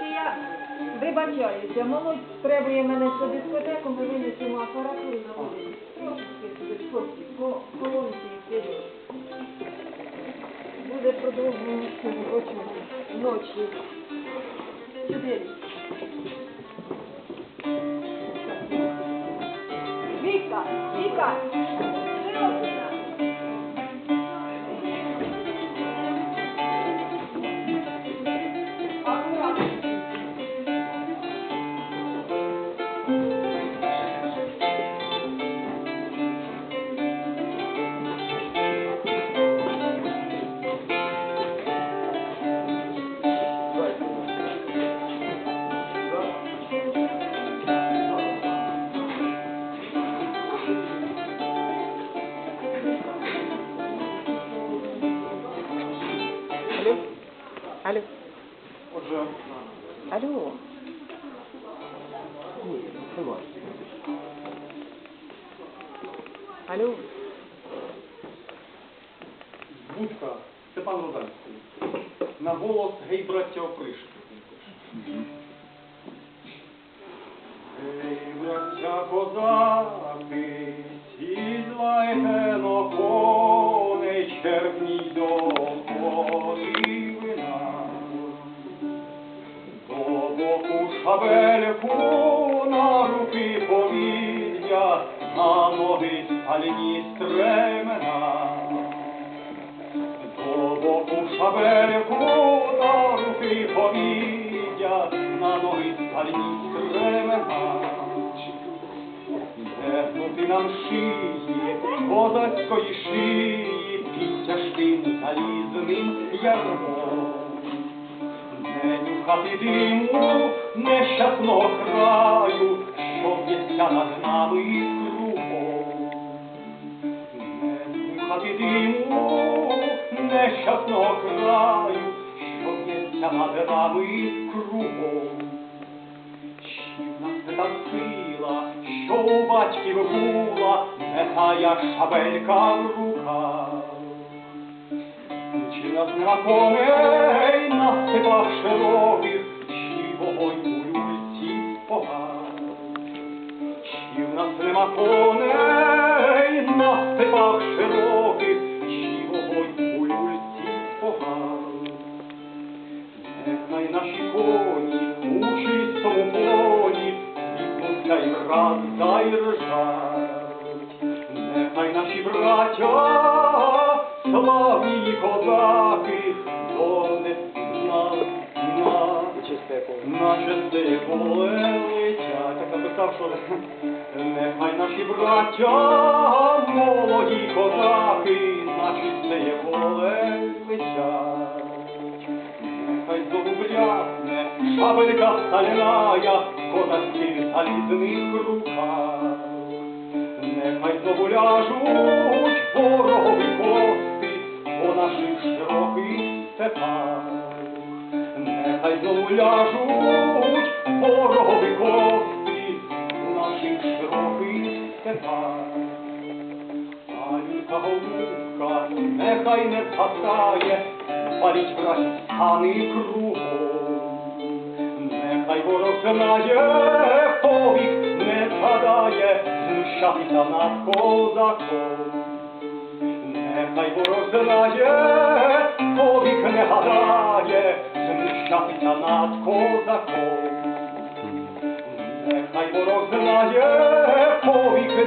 Я вибачаюся. Молодь требує мене що дискотеку, ми винесемо апаратуру на вулицю. Трошки колонці і вперед. Буде продовження робочої ночі. Сюди. Віка, Віка, Широкіна. Алло? Алло? Отже, Алло? ні. Алло? Будка Степан Розанський. На голос гей браття опришки. Гей, браття козаки, сідлайте на коней, червній до боку шабельку, на руки повіддя, на ноги стальні стремена. До боку шабельку, на руки повіддя, на ноги стальні стремена. Дегнути нам шиї, козацької шиї, під тяжким залізним ярмом. Нюхати диму нещасного краю, що б'ється над нами кругом. Не нюхати диму нещасного краю, що б'ється над нами кругом. Чи в нас не та сила, що у батьків була, не тая шабелька в руках? Чи в нас нема коней на степах широких, чи вогонь у люльці спогад? Чи в нас нема коней на степах широких, чи вогонь у люльці спогад? Нехай наші коні у чистому полі світнуться і враз та й ржать. Нехай наші браття, славні козаки, донес нас на на чисте поле летять. Так написав, що нехай наші браття, молоді козаки, на чисте поле летять. Нехай зогублясне шабелька стальная козацьких залізних руках. Нехай знову ляжуть ворогові кости по наших широких степах. Нехай знову ляжуть ворогові кости у наших широких степах. А люта голубка нехай не згасає, паліть вражі стани кругом. Нехай ворог знає, повік не згадає, знущатися над козаком. Нехай ворог знає, повік не гадає, знущатися над козаком. Нехай ворог знає, повік не